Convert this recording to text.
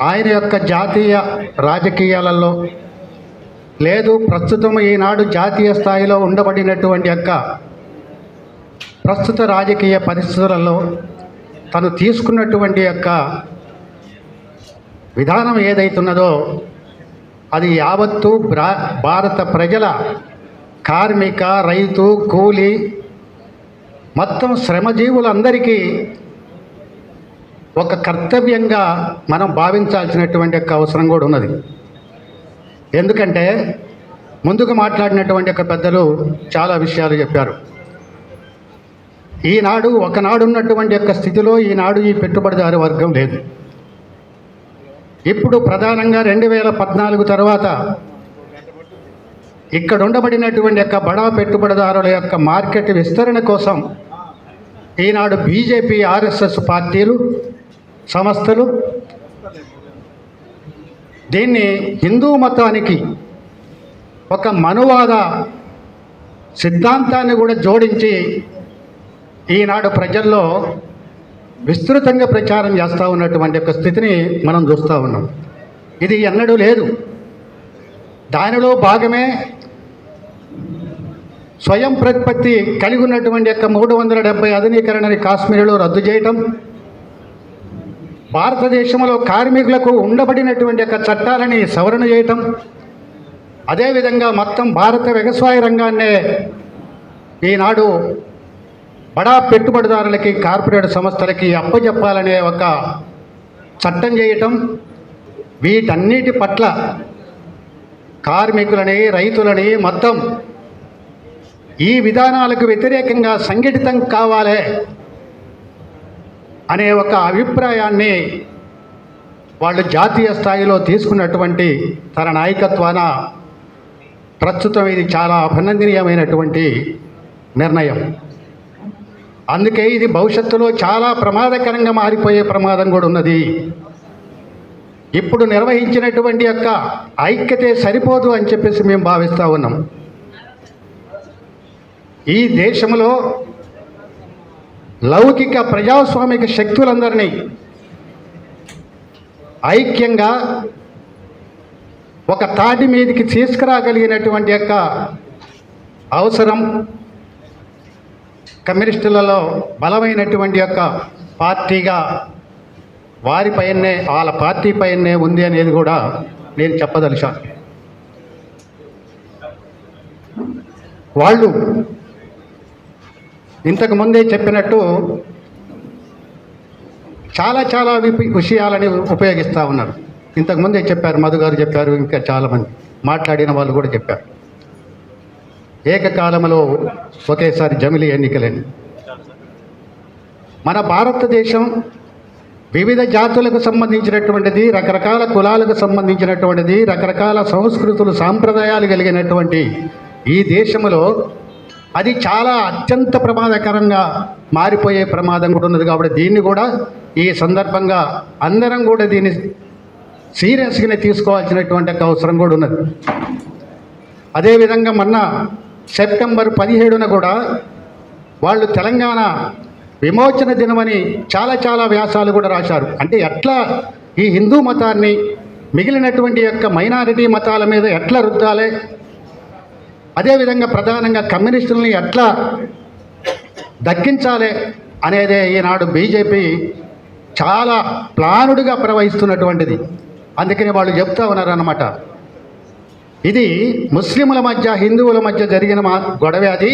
ఆయన యొక్క జాతీయ రాజకీయాలలో లేదు ప్రస్తుతం ఈనాడు జాతీయ స్థాయిలో ఉండబడినటువంటి యొక్క ప్రస్తుత రాజకీయ పరిస్థితులలో తను తీసుకున్నటువంటి యొక్క విధానం ఏదైతున్నదో అది యావత్తు బ్రా భారత ప్రజల కార్మిక రైతు కూలి మొత్తం శ్రమజీవులందరికీ ఒక కర్తవ్యంగా మనం భావించాల్సినటువంటి యొక్క అవసరం కూడా ఉన్నది. ఎందుకంటే ముందుకు మాట్లాడినటువంటి యొక్క పెద్దలు చాలా విషయాలు చెప్పారు. ఈనాడు ఒకనాడు ఉన్నటువంటి యొక్క స్థితిలో ఈనాడు ఈ పెట్టుబడిదారు వర్గం లేదు. ఇప్పుడు ప్రధానంగా రెండు వేల పద్నాలుగు తర్వాత ఇక్కడ ఉండబడినటువంటి యొక్క బడా పెట్టుబడిదారుల యొక్క మార్కెట్ విస్తరణ కోసం ఈనాడు బీజేపీ ఆర్ఎస్ఎస్ పార్టీలు సంస్థలు. దీన్ని హిందూ మతానికి ఒక మనువాద సిద్ధాంతాన్ని కూడా జోడించి ఈనాడు ప్రజల్లో విస్తృతంగా ప్రచారం చేస్తూ ఉన్నటువంటి ఒక స్థితిని మనం చూస్తూ ఉన్నాం. ఇది ఎన్నడూ లేదు. దానిలో భాగమే స్వయం ప్రతిపత్తి కలిగి ఉన్నటువంటి యొక్క మూడు వందల డెబ్బై అధునీకరణని కాశ్మీర్లో రద్దు చేయటం భారతదేశంలో కార్మికులకు ఉండబడినటువంటి యొక్క చట్టాలని సవరణ చేయటం అదేవిధంగా మొత్తం భారత వ్యవసాయ రంగాన్నే ఈనాడు బడా పెట్టుబడిదారులకి కార్పొరేట్ సంస్థలకి అప్పజెప్పాలనే ఒక చట్టం చేయటం వీటన్నిటి పట్ల కార్మికులని రైతులని మొత్తం ఈ విధానాలకు వ్యతిరేకంగా సంఘటితం కావాలి. అనే ఒక అభిప్రాయాన్ని వాళ్ళు జాతీయ స్థాయిలో తీసుకున్నటువంటి తన నాయకత్వాన ప్రస్తుతం ఇది చాలా అభినందనీయమైనటువంటి నిర్ణయం. అందుకే ఇది భవిష్యత్తులో చాలా ప్రమాదకరంగా మారిపోయే ప్రమాదం కూడా ఉన్నది. ఇప్పుడు నిర్వహించినటువంటి యొక్క ఐక్యతే సరిపోదు అని చెప్పేసి మేము భావిస్తూ ఉన్నాం. ఈ దేశంలో లౌకిక ప్రజాస్వామిక శక్తులందరినీ ఐక్యంగా ఒక తాటి మీదకి తీసుకురాగలిగినటువంటి యొక్క అవసరం కమ్యూనిస్టులలో బలమైనటువంటి యొక్క పార్టీగా వారిపైనే వాళ్ళ పార్టీ పైనే ఉంది అనేది కూడా నేను చెప్పదలిచాను వాళ్ళు ఇంతకు ముందే చెప్పినట్టు చాలా చాలా విపి- విషయాలని ఉపయోగిస్తూ ఉన్నారు. ఇంతకు ముందే చెప్పారు మధు గారు చెప్పారు ఇంకా చాలామంది మాట్లాడిన వాళ్ళు కూడా చెప్పారు. ఏకకాలంలో ఒకేసారి జమిలి ఎన్నికలని. మన భారతదేశం వివిధ జాతులకు సంబంధించినటువంటిది రకరకాల కులాలకు సంబంధించినటువంటిది రకరకాల సంస్కృతులు సాంప్రదాయాలు కలిగినటువంటి ఈ దేశంలో అది చాలా అత్యంత ప్రమాదకరంగా మారిపోయే ప్రమాదం కూడా ఉన్నది కాబట్టి దీన్ని కూడా ఈ సందర్భంగా అందరం కూడా దీన్ని సీరియస్గానే తీసుకోవాల్సినటువంటి ఒక అవసరం కూడా ఉన్నది. అదేవిధంగా మొన్న సెప్టెంబర్ పదిహేడున కూడా వాళ్ళు తెలంగాణ విమోచన దినమని చాలా చాలా వ్యాసాలు కూడా రాశారు. అంటే ఎట్లా ఈ హిందూ మతాన్ని మిగిలినటువంటి యొక్క మైనారిటీ మతాల మీద ఎట్లా రుద్దాలి అదేవిధంగా ప్రధానంగా కమ్యూనిస్టులని ఎట్లా దక్కించాలి అనేదే ఈనాడు బీజేపీ చాలా ప్లానుడుగా ప్రవహిస్తున్నటువంటిది. అందుకని వాళ్ళు చెప్తా ఉన్నారన్నమాట. ఇది ముస్లింల మధ్య హిందువుల మధ్య జరిగిన మా గొడవ అది.